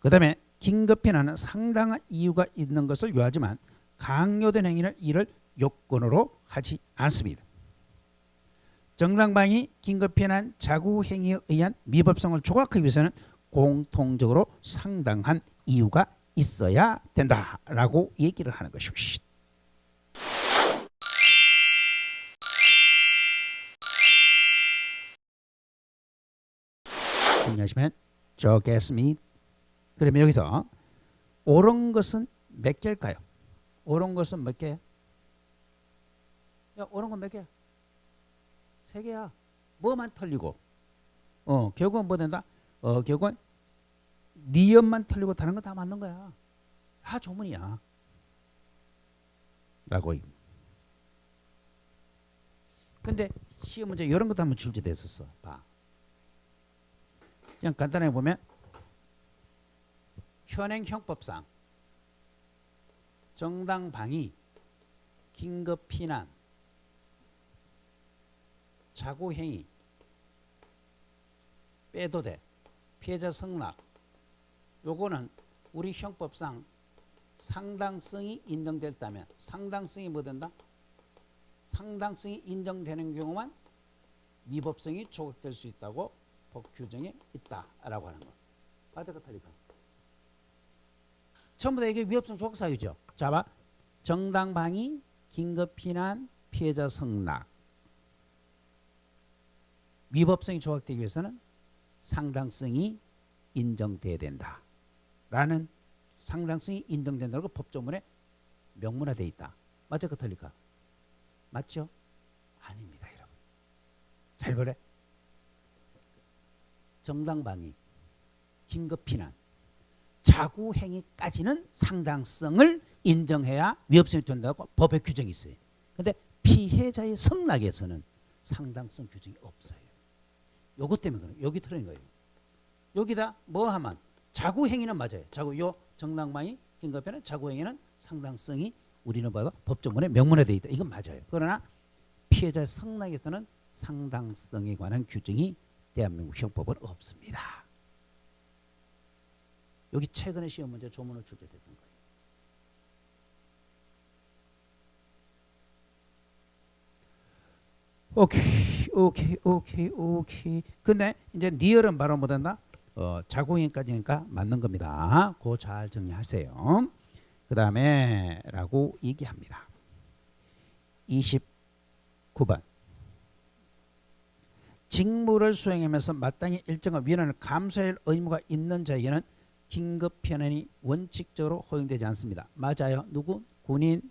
그 다음에 긴급 피난은 상당한 이유가 있는 것을 요하지만 강요된 행위를 이를 요건으로 하지 않습니다. 정당방위 긴급 피난 자구 행위에 의한 미법성을 조각하기 위해서는 공통적으로 상당한 이유가 있어야 된다라고 얘기를 하는 것입니다. 정리하시면 좋겠습니다. 그러면 여기서 옳은 것은 몇 개일까요? 옳은 것은 몇 개야? 야, 옳은 건 몇 개야? 세 개야. 뭐만 틀리고. 어, 결국은 뭐 된다? 어, 결국은 니엄만 틀리고 다른 건 다 맞는 거야. 다 조문이야. 라고. 근데 시험 문제 이런 것도 한번 출제됐었어. 봐. 그냥 간단하게 보면 현행 형법상 정당 방위, 긴급 피난, 자구 행위 빼도 돼. 피해자 성락 요거는 우리 형법상 상당성이 인정됐다면 상당성이 뭐 된다? 상당성이 인정되는 경우만 미법성이 조각될 수 있다고 법 규정에 있다라고 하는 거. 맞을까 틀릴까? 전부 다 이게 위협성 조각 사유죠. 자 봐. 정당 방위, 긴급 피난, 피해자 성락. 위법성이 조각되기 위해서는 상당성이 인정돼야 된다. 라는 상당성이 인정된다고 법조문에 명문화되어 있다. 맞을까 틀릴까? 맞죠? 아닙니다, 여러분. 잘 보래. 정당 방위, 긴급 피난, 자구 행위까지는 상당성을 인정해야 위협성이 된다고 법의 규정이 있어요. 근데 피해자의 성락에서는 상당성 규정이 없어요. 요것 때문에 그래요. 여기 틀린 거예요. 여기다 뭐 하면 자구 행위는 맞아요. 자구 요 정당방위 긴급 피난 자구 행위는 상당성이 우리는 봐도 법조문에 명문화되어 있다. 이건 맞아요. 그러나 피해자 성락에서는 상당성에 관한 규정이 대한민국 형법은 없습니다. 여기 최근에 시험 문제 조문을 출제됐던 거예요. 오케이, 오케이, 오케이, 오케이. 근데 이제 니얼은 바로 못한다. 어, 자궁인까지니까 맞는 겁니다. 그거 잘 정리하세요. 그 다음에 라고 얘기합니다. 29번. 직무를 수행하면서 마땅히 일정한 위안을 감수할 의무가 있는 자에게는 긴급 편안이 원칙적으로 허용되지 않습니다. 맞아요. 누구? 군인,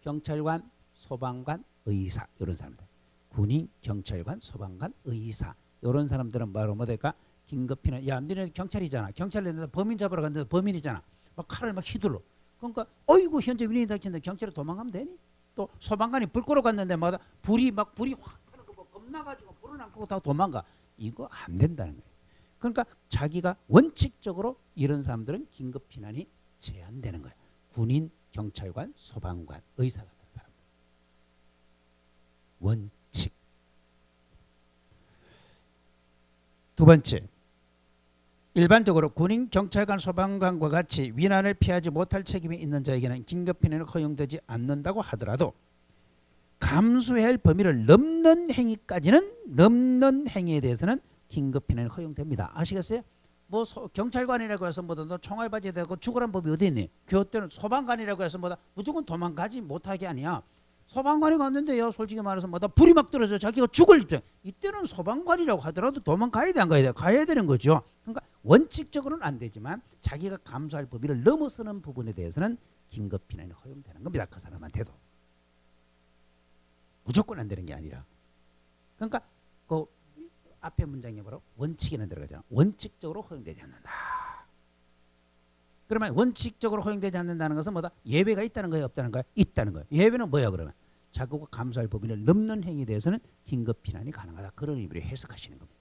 경찰관, 소방관, 의사 이런 사람들. 군인, 경찰관, 소방관, 의사 이런 사람들은 바로 뭐될까? 긴급 피난. 야, 너네 경찰이잖아. 경찰에 범인 잡으러 갔는데 범인이잖아. 막 칼을 막 휘둘러. 그러니까 어이구 현재 위인이 닥치는데 경찰에 도망가면 되니? 또 소방관이 불 끄러 갔는데 마다 불이 막 불이 확 하는 거뭐 겁나가지고 불은 안 끄고 다 도망가. 이거 안 된다는 거예요. 그러니까 자기가 원칙적으로 이런 사람들은 긴급 피난이 제한되는 거예요. 군인, 경찰관, 소방관, 의사 같은 사람. 원칙. 두 번째. 일반적으로 군인, 경찰관, 소방관과 같이 위난을 피하지 못할 책임이 있는 자에게는 긴급 피난이 허용되지 않는다고 하더라도 감수해야 할 범위를 넘는 행위까지는 넘는 행위에 대해서는 긴급 피난이 허용됩니다. 아시겠어요? 뭐 소, 경찰관이라고 해서 너 총알바지 대고 죽으란 법이 어디 있니? 그 때는 소방관이라고 해서 뭐다 무조건 도망가지 못하게 아니야. 소방관이 갔는데요. 솔직히 말해서 뭐다 불이 막 떨어져 자기가 죽을 입장. 이때는 소방관이라고 하더라도 도망가야 돼 안 가야 돼? 가야 되는 거죠. 그러니까 원칙적으로는 안 되지만 자기가 감수할 범위를 넘어서는 부분에 대해서는 긴급 피난이 허용되는 겁니다. 그 사람한테도 무조건 안 되는 게 아니라. 그러니까 그 앞에 문장에 바로 원칙에는 들어가잖아. 원칙적으로 허용되지 않는다. 그러면 원칙적으로 허용되지 않는다는 것은 뭐다? 예외가 있다는 거예요, 없다는 거예요? 있다는 거예요. 예외는 뭐야 그러면? 자국과 감수할 범위를 넘는 행위에 대해서는 긴급 피난이 가능하다. 그런 의미로 해석하시는 겁니다.